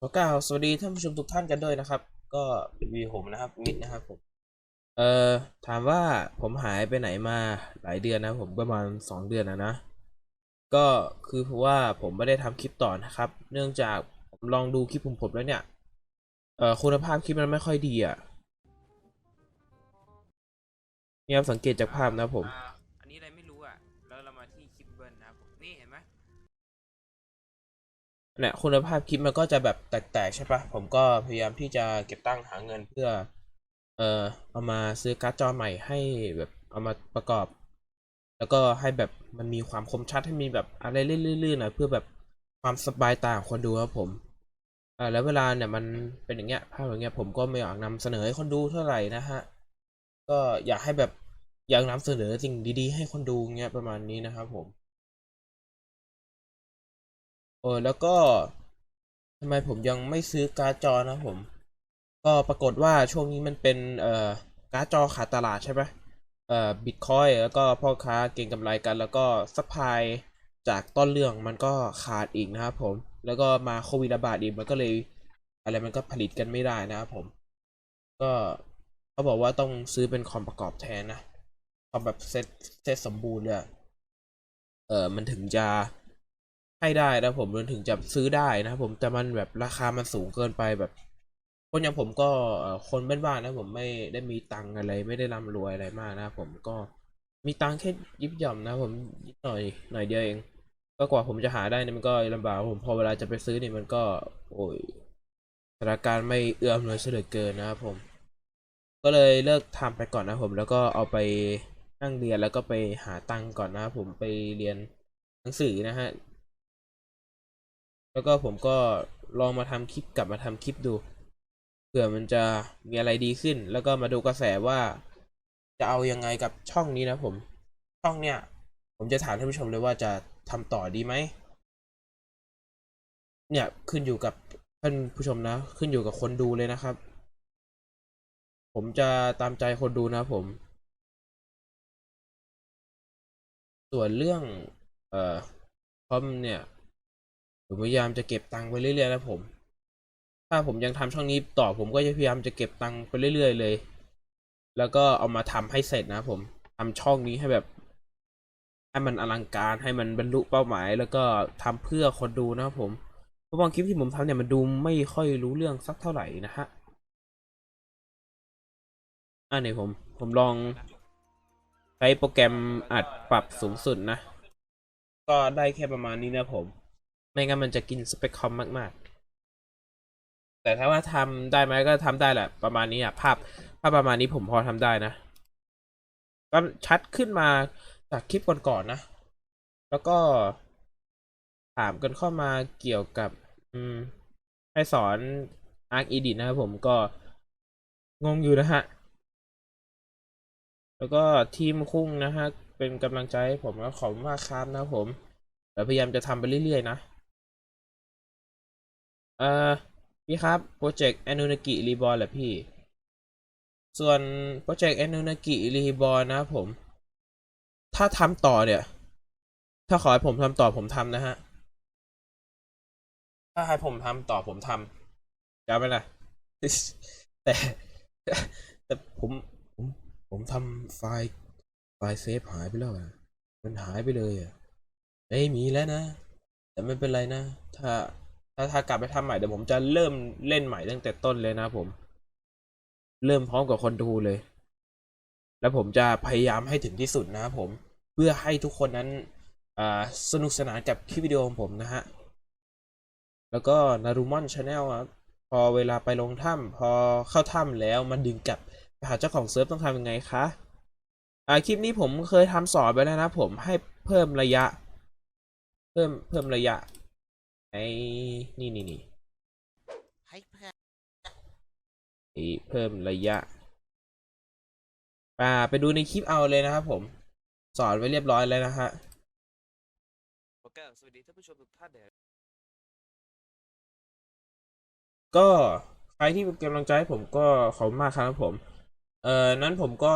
ขอกล่าวสวัสดีท่านผู้ชมทุกท่านกันด้วยนะครับ ก็มีผมนะครับมิดนะครับผมเอ่อถามว่าผมหายไปไหนมาหลายเดือนนะผมประมาณสองเดือนนะนะ ก็คือเพราะว่าผมไม่ได้ทำคลิปต่อนะครับ เนื่องจากผมลองดูคลิปผมผมแล้วเนี่ยเอ่อคุณภาพคลิปมันไม่ค่อยดีอะเนี่ยสังเกตจากภาพนะผมอ่าอันนี้อะไรไม่ เนี่ยคุณภาพคลิปมันก็จะแบบแตกๆใช่ปะผมก็พยายามที่จะเก็บตั้งหาเงินเพื่อ เอ่อเอามาซื้อการ์ดจอใหม่ให้แบบเอามาประกอบ แล้วก็ให้แบบมันมีความคมชัดให้มีแบบอะไรลื่นๆหน่อยเพื่อแบบความสบายตาของคนดูครับผมอ่าแล้วเวลาเนี่ยมันเป็นอย่างเงี้ยภาพอย่างเงี้ยผมก็ไม่อยากนำเสนอให้คนดูเท่าไหร่นะฮะก็อยากให้แบบอยากนำเสนอสิ่งดีๆ ให้คนดูเงี้ยประมาณนี้นะครับผม เออแล้วก็ทำไมผมยังไม่ซื้อการ์ดจอนะผม ก็ปรากฏว่าช่วงนี้มันเป็นเอ่อการ์ดจอขาดตลาดใช่ไหมเอ่อบิตคอยแล้วก็พ่อค้าเก็งกำไรกัน แล้วก็ซัพพลายจากต้นเรื่องมันก็ขาดอีกนะครับผม แล้วก็มาโควิดระบาดอีกมันก็เลย อะไรมันก็ผลิตกันไม่ได้นะครับผม ก็เขาบอกว่าต้องซื้อเป็นคอมประกอบแทนนะคอมแบบเซตเซตสมบูรณ์เลยเออมันถึงจะ ให้ได้นะผมมันถึงจะซื้อได้นะครับผมแต่มันแบบราคามันสูงเกินไปแบบ คนอย่างผมก็เอ่อคนบ้านๆนะผมไม่ได้มีตังอะไร ไม่ได้ร่ำรวยอะไรมากนะผมก็มีตังแค่ยิบย่อมนะผมนิดหน่อยหน่อยเดียวเอง ก็กว่าผมจะหาได้นี่มันก็ลำบากผมพอเวลาจะไปซื้อนี่มันก็ โอ้ยสถานการณ์ไม่เอื้ออำนวยเสียเหลือเกินนะครับผม ก็เลยเลิกทำไปก่อนนะผม แล้วก็เอาไปนั่งเรียนแล้วก็ไปหาตังก่อนนะผมไปเรียนหนังสือนะฮะ แล้วก็ผมก็ลองมาทำคลิปกลับมาทำคลิปดู เผื่อมันจะมีอะไรดีขึ้น แล้วก็มาดูกระแสว่าจะเอายังไงกับช่องนี้นะผม ช่องเนี้ยผมจะถามท่านผู้ชมเลยว่าจะทำต่อดีไหม เนี่ยขึ้นอยู่กับท่านผู้ชมนะ ขึ้นอยู่กับคนดูเลยนะครับ ผมจะตามใจคนดูนะผม ส่วนเรื่อง เอ่อคอมเนี่ย ผมพยายามจะเก็บตังค์ไปเรื่อยๆนะผม ถ้าผมยังทำช่องนี้ต่อผมก็จะพยายามจะเก็บตังค์ไปเรื่อยๆเลย แล้วก็เอามาทำให้เสร็จนะผมทำช่องนี้ให้แบบ ให้มันอลังการให้มันบรรลุเป้าหมาย แล้วก็ทำเพื่อคนดูนะผมเพราะบางคลิปที่ผมทำเนี่ยมันดูไม่ค่อยรู้เรื่องสักเท่าไหร่นะฮะอ่าเนี่ยผม ผมลองใช้โปรแกรมอัดปรับสูงสุดนะ ก็ได้แค่ประมาณนี้นะผม ไม่งั้นมันจะกินสเปคคอมมากๆ แต่ถ้าว่าทำได้ไหมก็ทำได้แหละ ประมาณนี้อะ ภาพภาพประมาณนี้ผมพอทำได้นะ ก็ชัดขึ้นมาจากคลิปก่อนๆนะแล้วก็ถามกันเข้ามาเกี่ยวกับอืมให้สอน Arc Edit นะครับผมก็งงอยู่นะฮะ แล้วก็ทีมคุ้งนะฮะ เป็นกำลังใจให้ผมแล้วขอบมากครับนะผมเดี๋ยวพยายามจะทำไปเรื่อยๆนะ เอ่อพี่ครับโปรเจกต์ a อ u น a กิรีบอลแหละพี่ ส่วนโปรเจกต์ a อ u น a กิรีบอลนะครับผม ถ้าทำต่อเนี่ย ถ้าขอให้ผมทำต่อผมทำนะฮะ ถ้าให้ผมทำต่อผมทำจำไว้นะแต่แต่ผมผมผมทำไฟล์ไฟล์เซฟหายไปแล้วอะมันหายไปเลยอะไม่มีแล้วนะ แต่ไม่เป็นไรนะ ถ้า ถ้าถ้ากลับไปทำใหม่เดี๋ยวผมจะเริ่มเล่นใหม่ตั้งแต่ต้นเลยนะผม เริ่มพร้อมกับคนดูเลย แล้วผมจะพยายามให้ถึงที่สุดนะครับผม เพื่อให้ทุกคนนั้นสนุกสนานกับคลิปวิดีโอของผมนะฮะ แล้วก็นารูมอนชาแนลครับพอเวลาไปลงถ้ำพอเข้าถ้ำแล้วมันดึงกลับไปหาเจ้าของเซิร์ฟต้องทำยังไงคะอ่าคลิปนี้ผมเคยทำสอนไปแล้วนะผมให้เพิ่มระยะ เพิ่มเพิ่มระยะ ไอ้นี่นี่นี่ให้เพื่อนไอ้เพิ่มระยะอ่าไปดูในคลิปเอาเลยนะครับผม สอนไว้เรียบร้อยแล้วนะฮะโอเคสวัสดีท่านผู้ชมทุกท่านเดี๋ยวก็ใครที่เป็นกำลังใจให้ผมก็ขอบคุณมากครับผม เอ่อนั้นผมก็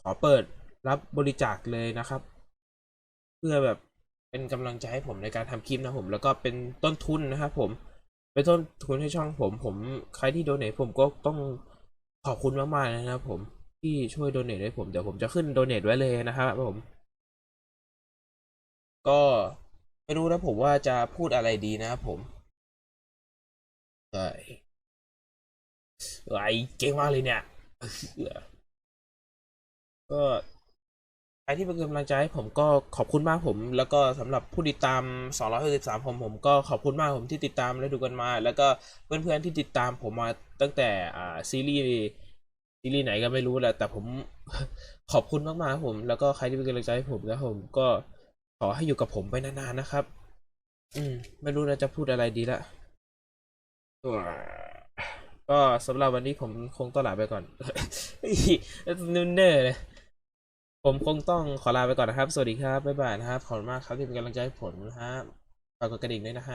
ขอเปิดรับบริจาคเลยนะครับ เพื่อแบบ เป็นกำลังใจให้ผมในการทำคลิปนะผม แล้วก็เป็นต้นทุนนะครับผม เป็นต้นทุนให้ช่องผม ผมใครที่โดเนทผมก็ต้องขอบคุณมากๆนะครับผมที่ช่วยโดเนทให้ผมเดี๋ยวผมจะขึ้นโดเนทไว้เลยนะครับผม ก็ไม่รู้นะผมว่าจะพูดอะไรดีนะครับผมไอ้ไอ้เก่งมากเลยเนี่ยก็ ครที่เป็นกำลังใจให้ผมก็ขอบคุณมากผม แล้วก็สำหรับผู้ติดตาม 263ผมผมก็ขอบคุณมากผมที่ติดตามและดูกันมา แล้วก็เพื่อนๆที่ติดตามผมมาตั้งแต่อ่าซีรีส์ซีรีส์ไหนก็ไม่รู้แหละแต่ผมขอบคุณมากๆผม แล้วก็ใครที่เป็นกำลังใจให้ผมนะผมก็ขอให้อยู่กับผมไปนานๆนะครับ อืม ไม่รู้นะจะพูดอะไรดีละก็สำหรับวันนี้ผมคงต้องลาไปก่อนนุ่นเนอร์เลย ผมคงต้องขอลาไปก่อนนะครับ สวัสดีครับ บ๊ายบายนะครับ ขอบคุณมากครับที่เป็นกำลังใจให้ผมนะครับฝากกดกระดิ่งด้วยนะฮะ